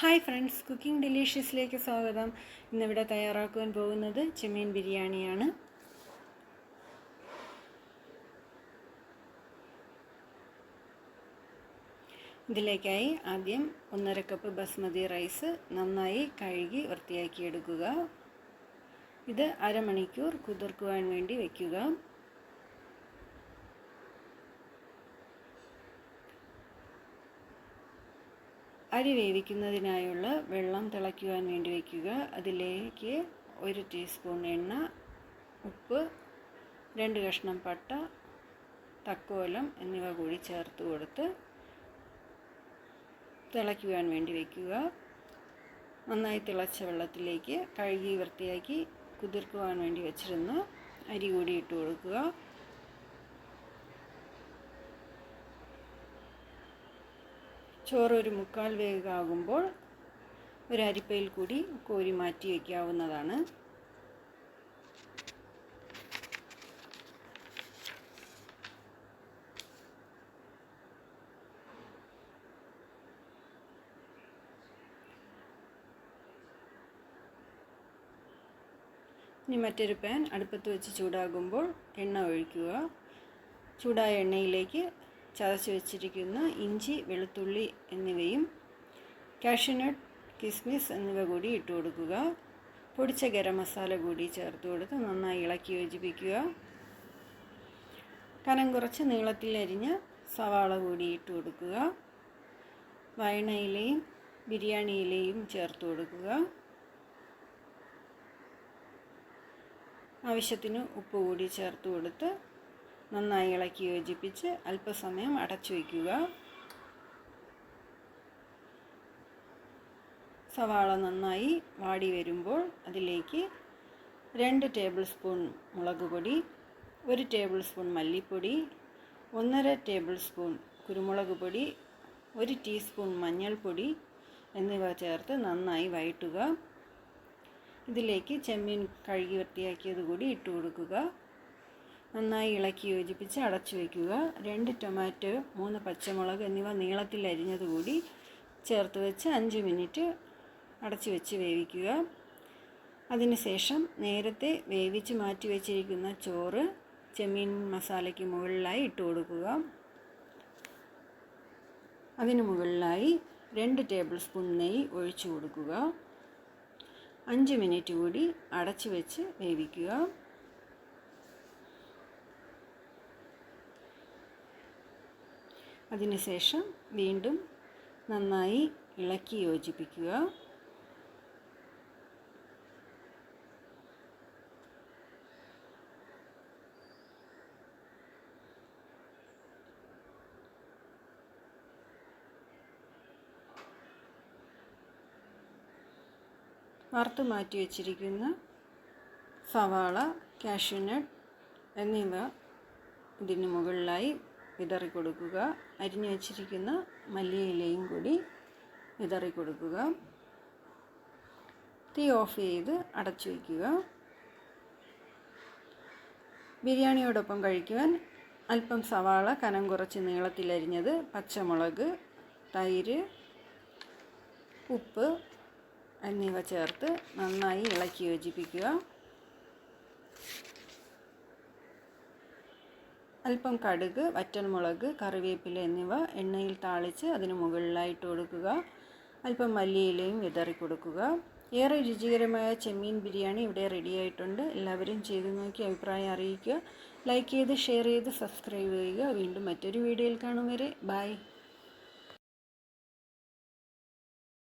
Hi friends cooking ഡെലീഷ്യസിലേക്ക് സ്വാഗതം. ഇന്നിവിടെ തയ്യാറാക്കുവാൻ പോകുന്നത് ചെമ്മീൻ ബിരിയാണിയാണ്. ഇതിലേക്കായി ആദ്യം ഒന്നര കപ്പ് ബസ്മതി റൈസ് നന്നായി കഴുകി വൃത്തിയാക്കി എടുക്കുക ഇത് അരമണിക്കൂർ കുതിർക്കുവാൻ വേണ്ടി വയ്ക്കുക അരി വേവിക്കുന്നതിനായുള്ള വെള്ളം തിളയ്ക്കുവാൻ വേണ്ടി വയ്ക്കുക. അതിലേക്ക് ഒരു ടീസ്പൂൺ എണ്ണ ഉപ്പ് രണ്ട് കഷ്ണം പട്ട തക്കോലം എന്നിവ കൂടി ചേർത്ത് കൊടുത്ത് തിളയ്ക്കുവാൻ വേണ്ടി വയ്ക്കുക. നന്നായി തിളച്ച വെള്ളത്തിലേക്ക് കഴുകി വൃത്തിയാക്കി കുതിർക്കുവാൻ വേണ്ടി വെച്ചിരുന്ന അരി കൂടി ഇട്ട് കൊടുക്കുക. ചോറ് ഒരു മുക്കാൽ വേഗമാകുമ്പോൾ ഒരു അരിപ്പയിൽ കൂടി കോരി മാറ്റി വയ്ക്കാവുന്നതാണ് ഇനി മറ്റൊരു പാൻ അടുപ്പത്ത് വെച്ച് ചൂടാകുമ്പോൾ എണ്ണ ഒഴിക്കുക. ചൂടായ എണ്ണയിലേക്ക് ചതച്ച് വെച്ചിരിക്കുന്ന. ഇഞ്ചി വെളുത്തുള്ളി എന്നിവയും കാഷ്യൂനട്ട് കിസ്മിസ് എന്നിവ കൂടി ഇട്ട് കൊടുക്കുക. പൊടിച്ച ഗരം മസാല കൂടി ചേർത്ത് കൊടുത്ത് നന്നായി ഇളക്കി യോജിപ്പിക്കുക. കനം കുറച്ച് നീളത്തിൽ അരിഞ്ഞ സവാള കൂടി ഇട്ട് കൊടുക്കുക. വയണയിലയും ബിരിയാണിയിലയും ചേർത്ത് കൊടുക്കുക. ആവശ്യത്തിന് ഉപ്പ് കൂടി ചേർത്ത് കൊടുത്ത് നന്നായി ഇളക്കി യോജിപ്പിച്ച് അല്പസമയം അടച്ചു വയ്ക്കുക. സവാള നന്നായി വാടി വരുമ്പോൾ അതിലേക്ക് രണ്ട് ടേബിൾ സ്പൂൺ മുളക് പൊടി ഒരു ടേബിൾ സ്പൂൺ മല്ലിപ്പൊടി ഒന്നര ടേബിൾ സ്പൂൺ കുരുമുളക് പൊടി ഒരു ടീസ്പൂൺ മഞ്ഞൾപ്പൊടി എന്നിവ ചേർത്ത് നന്നായി വഴറ്റുക. ഇതിലേക്ക് ചെമ്മീൻ കഴുകി വൃത്തിയാക്കിയത് കൂടി ഇട്ട് കൊടുക്കുക. നന്നായി ഇളക്കി യോജിപ്പിച്ച് അടച്ചു വയ്ക്കുക. രണ്ട് ടൊമാറ്റോ മൂന്ന് പച്ചമുളക് എന്നിവ നീളത്തിൽ അരിഞ്ഞത് കൂടി ചേർത്ത് വെച്ച് അഞ്ച് മിനിറ്റ് അടച്ചു വെച്ച് വേവിക്കുക. അതിനുശേഷം നേരത്തെ വേവിച്ച് മാറ്റി വെച്ചിരിക്കുന്ന ചോറ് ചെമ്മീൻ മസാലയ്ക്ക് മുകളിലായി ഇട്ട് കൊടുക്കുക. അതിന് മുകളിലായി രണ്ട് ടേബിൾ സ്പൂൺ നെയ്യ് ഒഴിച്ചു കൊടുക്കുക. അഞ്ച് മിനിറ്റ് കൂടി അടച്ചു വെച്ച് വേവിക്കുക. അതിനുശേഷം വീണ്ടും നന്നായി ഇളക്കി യോജിപ്പിക്കുക. വറുത്ത് മാറ്റി വച്ചിരിക്കുന്ന സവാള കാഷ്യൂനട്ട് എന്നിവ ഇതിന് മുകളിലായി വിതറി കൊടുക്കുക. അരിഞ്ഞു വച്ചിരിക്കുന്ന മല്ലിയിലയും കൂടി വിതറി കൊടുക്കുക. തീ ഓഫ് ചെയ്ത് അടച്ചു വയ്ക്കുക ബിരിയാണിയോടൊപ്പം കഴിക്കുവാൻ അല്പം സവാള കനം കുറച്ച് നീളത്തിലരിഞ്ഞത് പച്ചമുളക് തൈര് ഉപ്പ് എന്നിവ ചേർത്ത് നന്നായി ഇളക്കി യോജിപ്പിക്കുക. അല്പം കടുക് വറ്റൽമുളക് കറിവേപ്പില എന്നിവ എണ്ണയിൽ താളിച്ച് അതിന് മുകളിലായിട്ട് കൊടുക്കുക അല്പം മല്ലിയിലയും വിതറി കൊടുക്കുക. ഏറെ രുചികരമായ ചെമ്മീൻ ബിരിയാണി ഇവിടെ റെഡിയായിട്ടുണ്ട് എല്ലാവരും ചെയ്തു നോക്കി അഭിപ്രായം അറിയിക്കുക. ലൈക്ക് ചെയ്ത് ഷെയർ ചെയ്ത് സബ്സ്ക്രൈബ് ചെയ്യുക. വീണ്ടും മറ്റൊരു വീഡിയോയിൽ കാണും വരെ. ബൈ